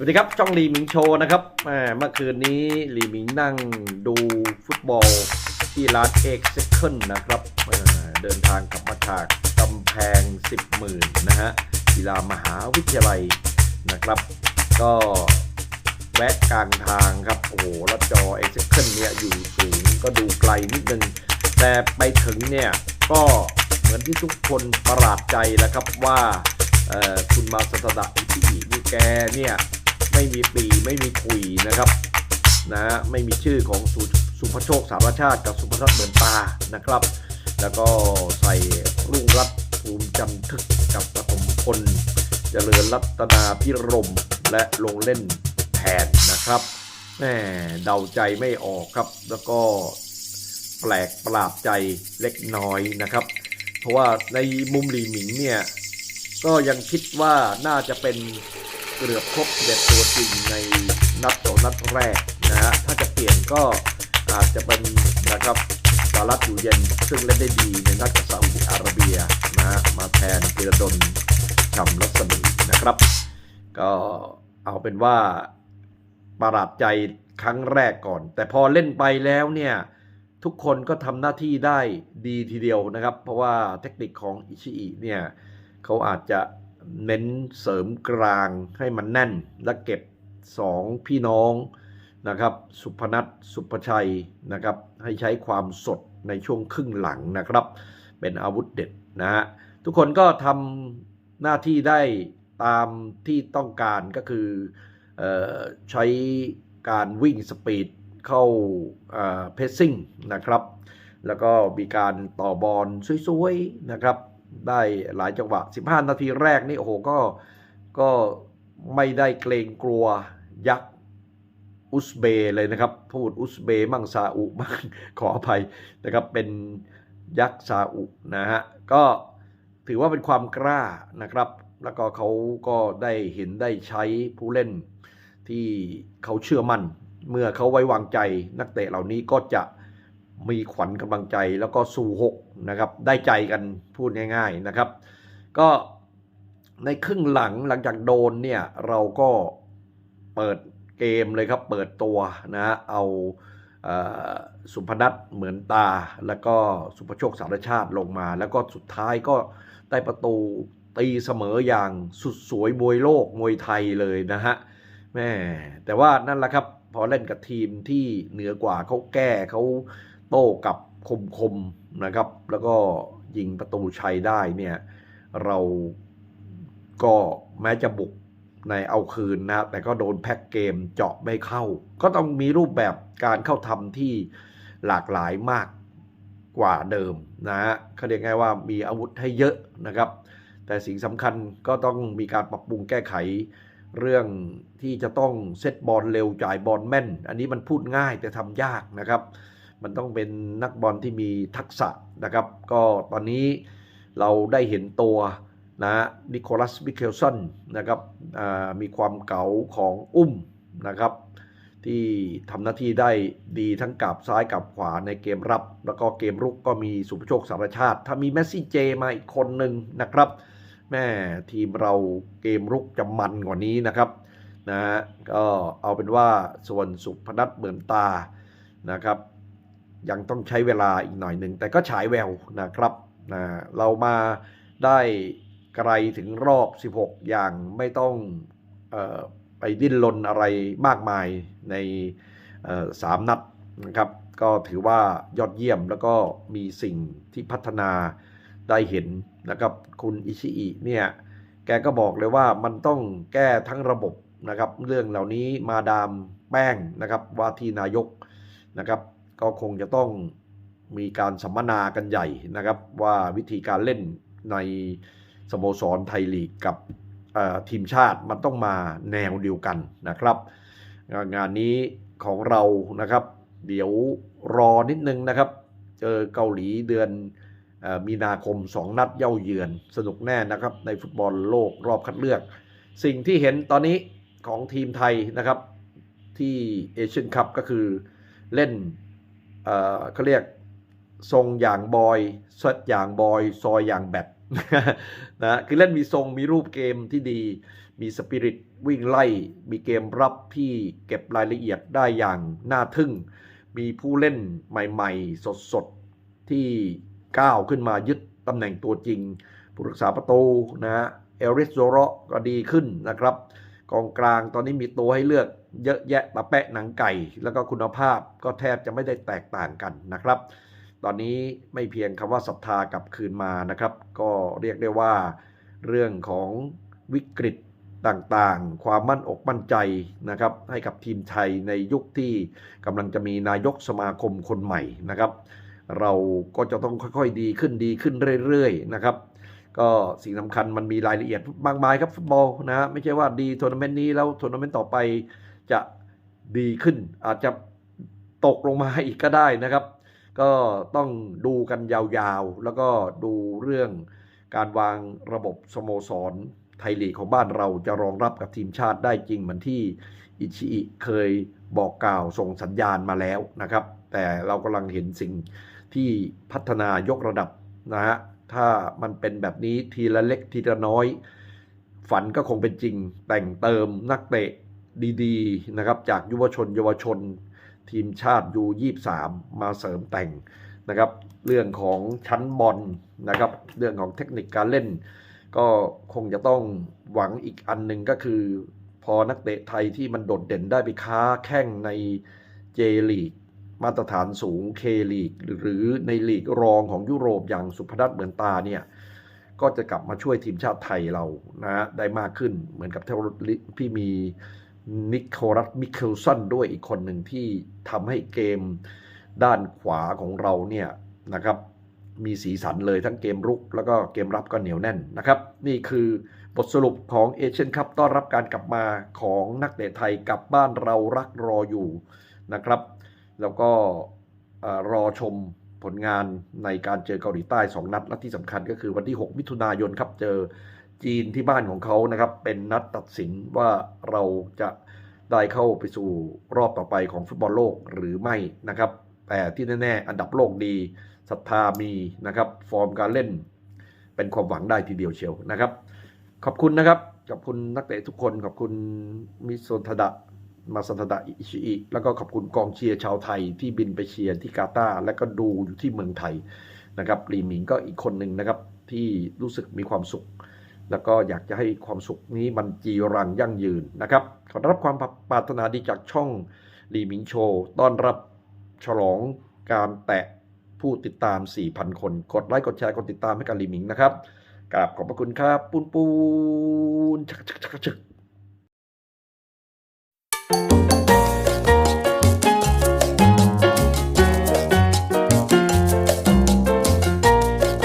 วัสดีครับช่องลีมิงโชว์นะครับเมื่อคืนนี้ลีมิงนั่งดูฟุตบอลที่ร้านเอ็กเซคันนะครับเเดินทางกลับมาจากกำแพง 10หมื่นนะฮะกีฬามหาวิทยาลัยนะครับ ก็แวะกลางทางครับ โอ้โหแล้วจอเอ็กเซคันเนี่ยอยู่สูงก็ดูไกลนิดนึง แต่ไปถึงเนี่ยก็เหมือนที่ทุกคนประหลาดใจแล้วครับว่าคุณมาสตดะอิชิอินี่แกเนี่ย ไม่มีปีไม่มีขุยนะครับนะไม่มีชื่อของสุสุภโชคสารชาติกับสุภทัศน์เหมือนตานะครับ แล้วก็ใส่รุ่งรัตภูมิจันทึกกับปฐมพลเจริญรัตนาพิรมและลงเล่นแทนนะครับแหมเดาใจไม่ออกครับ แล้วก็แปลกประหลาดใจเล็กน้อยนะครับ เพราะว่าในมุมหลีหมิงเนี่ยก็ยังคิดว่าน่าจะเป็น เกือบครบเด็ดตัวจริงในนัดสอนัดแรกนะฮะถ้าจะเปลี่ยนก็อาจจะเป็นนะครับสารัตอยู่เย็น ซึ่งเล่นได้ดีในนัดกับซาอุดิอาระเบียนะฮะมาแทนกีรดลฉ่ำรัศมีนะครับ ก็เอาเป็นว่าประหลาดใจครั้งแรกก่อน แต่พอเล่นไปแล้วเนี่ยทุกคนก็ทำหน้าที่ได้ดีทีเดียวนะครับ เพราะว่าเทคนิคของอิชิอิเนี่ยเขาอาจจะ เน้นเสริมกลางให้มันแน่น และเก็บ 2 พี่น้องนะครับ สุพนัทสุภชัยนะครับ ให้ใช้ความสดในช่วงครึ่งหลังนะครับ เป็นอาวุธเด็ดนะฮะทุกคนก็ทำหน้าที่ได้ตามที่ต้องการก็คือออใช้การวิ่งสปีดเข้าเพสซิ่งนะครับ แล้วก็มีการต่อบอลสวยๆนะครับ ได้หลายจังหวะ 15 นาทีแรกนี่โอ้โหก็ก็ไม่ได้เกรงกลัวยักษ์อุซเบย์เลยนะครับ พูดอุซเบย์มั่งซาอุมั่งขออภัยนะครับเป็นยักษ์ซาอุนะฮะก็ถือว่าเป็นความกล้านะครับ แล้วก็เขาก็ได้เห็นได้ใช้ผู้เล่นที่เขาเชื่อมั่น เมื่อเขาไว้วางใจนักเตะเหล่านี้ก็จะ มีขวัญกำลังใจแล้วก็สู่หกนะครับได้ใจกันพูดง่าย ๆนะครับ ก็ในครึ่งหลังหลังจากโดนเนี่ยเราก็เปิดเกมเลยครับเปิดตัวนะเอาสุพนัทเหมือนตา แล้วก็สุภโชคสารชาติลงมา แล้วก็สุดท้ายก็ได้ประตูตีเสมออย่างสุดสวยมวยโลกมวยไทยเลยนะฮะแม่แต่ว่านั่นแหละครับพอเล่นกับทีมที่เหนือกว่าเขาแก้เขา โต้กับคมๆนะครับ แล้วก็ยิงประตูชัยได้เนี่ยเราก็แม้จะบุกในเอาคืนนะแต่ก็โดนแพ็กเกมเจาะไม่เข้า ก็ต้องมีรูปแบบการเข้าทำที่หลากหลายมากกว่าเดิมนะฮะเขาเรียกไงว่ามีอาวุธให้เยอะนะครับ แต่สิ่งสำคัญก็ต้องมีการปรับปรุงแก้ไขเรื่องที่จะต้องเซตบอลเร็วจ่ายบอลแม่น อันนี้มันพูดง่ายแต่ทำยากนะครับ มันต้องเป็นนักบอลที่มีทักษะนะครับ ก็ตอนนี้เราได้เห็นตัวนะนิโคลัสมิเคลสันนะครับมีความเก๋าของอุ้มนะครับ ที่ทำหน้าที่ได้ดีทั้งกับซ้ายกับขวาในเกมรับ แล้วก็เกมรุกก็มีสุภโชคสารชาติ ถ้ามีแมสซี่เจมาอีกคนหนึ่งนะครับ แม่ทีมเราเกมรุกจะมันกว่านี้นะครับนะฮะก็เอาเป็นว่าส่วนสุพนัทเหมือนตานะครับ ยังต้องใช้เวลาอีกหน่อยหนึ่งแต่ก็ฉายแววนะครับนะเรามาได้ไกลถึงรอบ 16 อย่างไม่ต้องออไปดิ้นรนอะไรมากมายในสามนัดนะครับ ก็ถือว่ายอดเยี่ยมแล้วก็มีสิ่งที่พัฒนาได้เห็นนะครับคุณอิชิอิเนี่ยแกก็บอกเลยว่ามันต้องแก้ทั้งระบบนะครับ เรื่องเหล่านี้มาดามแป้งนะครับว่าที่นายกนะครับ ก็คงจะต้องมีการสัมมนากันใหญ่นะครับ ว่าวิธีการเล่นในสโมสรไทยลีกกับทีมชาติมันต้องมาแนวเดียวกันนะครับ งานนี้ของเรานะครับ เดี๋ยวรอนิดนึงนะครับ เจอเกาหลีเดือนอมีนาคม 2 นัดเย่าเยือน สนุกแน่นะครับ ในฟุตบอลโลกรอบคัดเลือก สิ่งที่เห็นตอนนี้ของทีมไทยนะครับ ที่เอเชียนคัพก็คือเล่น เขาเรียกทรงอย่างบอยซดอย่างบอย ซอยอย่างแบตนะคือเล่นมีทรงมีรูปเกมที่ดี มีสปิริตวิ่งไล่ มีเกมรับที่เก็บรายละเอียดได้อย่างน่าทึ่ง มีผู้เล่นใหม่ๆ สดๆ ที่ก้าวขึ้นมายึดตำแหน่งตัวจริง ผู้รักษาประตูนะฮะเอริสโซโรก็ดีขึ้นนะครับ กองกลางตอนนี้มีตัวให้เลือก เยอะแยะตะแปะหนังไก่ แล้วก็คุณภาพก็แทบจะไม่ได้แตกต่างกันนะครับ ตอนนี้ไม่เพียงคำว่าศรัทธากลับคืนมานะครับ ก็เรียกได้ว่า เรื่องของวิกฤตต่างๆ ความมั่นอกมั่นใจนะครับ ให้กับทีมไทยในยุคที่กำลังจะมีนายกสมาคมคนใหม่นะครับ เราก็จะต้องค่อยๆดีขึ้นดีขึ้นเรื่อยๆนะครับก็สิ่งสำคัญมันมีรายละเอียดมากมายครับฟุตบอลนะไม่ใช่ว่าดีทัวร์นาเมนต์นี้แล้วทัวร์นาเมนต์ต่อไป จะดีขึ้น อาจจะตกลงมาอีกก็ได้นะครับ ก็ต้องดูกันยาวๆ แล้วก็ดูเรื่องการวางระบบสโมสรไทยลีกของบ้านเราจะรองรับกับทีมชาติได้จริงเหมือนที่อิชิอิเคยบอกกล่าวส่งสัญญาณมาแล้วนะครับ แต่เรากำลังเห็นสิ่งที่พัฒนายกระดับนะฮะถ้ามันเป็นแบบนี้ทีละเล็กทีละน้อย ฝันก็คงเป็นจริงแต่งเติมนักเตะ ดีๆนะครับจากยุวชนเยาวชน ทีมชาติยู23 มาเสริมแต่งนะครับเรื่องของชั้นบอลนะครับเรื่องของเทคนิคการเล่น ก็คงจะต้องหวังอีกอันหนึ่งก็คือ พอนักเตะไทยที่มันโดดเด่นได้ไปค้าแข่งในเจลีกมาตรฐานสูงเคลีกหรือในลีกรองของยุโรปอย่างสุพนัทเหมือนตาเนี่ยก็จะกลับมาช่วยทีมชาติไทยเรานะได้มากขึ้นเหมือนกับเทวริพี่มี นิโคลัสมิเคลสันด้วยอีกคนหนึ่งที่ทำให้เกมด้านขวาของเราเนี่ยนะครับมีสีสันเลยทั้งเกมรุก แล้วก็เกมรับก็เหนียวแน่นนะครับ นี่คือบทสรุปของเอเชียนคัพต้อนรับการกลับมาของนักเตะไทยกลับบ้านเรารักรออยู่นะครับ แล้วก็รอชมผลงานในการเจอเกาหลีใต้ 2 นัดและที่สำคัญก็คือวันที่ 6 มิถุนายนครับเจอ จีนที่บ้านของเขานะครับ เป็นนัดตัดสินว่าเราจะได้เข้าไปสู่รอบต่อไปของฟุตบอลโลกหรือไม่นะครับ แต่ที่แน่ๆ อันดับโลกดีศรัทธามีนะครับ ฟอร์มการเล่น เป็นความหวังได้ทีเดียวเชียวนะครับ ขอบคุณนะครับ ขอบคุณนักเตะทุกคน ขอบคุณมิโซนทดะมาสันทดะอิชิอิแล้วก็ขอบคุณกองเชียร์ชาวไทยที่บินไปเชียร์ที่กาตาร์และก็ดูอยู่ที่เมืองไทยนะครับลีหมิงก็อีกคนหนึ่งนะครับที่รู้สึกมีความสุข แล้วก็อยากจะให้ความสุขนี้มันจีรังยั่งยืนนะครับ ขอรับความปรารถนาดีจากช่องลีมิงโชว์ต้อนรับฉลองการแตะผู้ติดตาม 4,000 คน กดไลค์ กดแชร์ กดติดตามให้กับลีมิงนะครับกราบขอบพระคุณครับ ปูนปูนชักชักชักชัก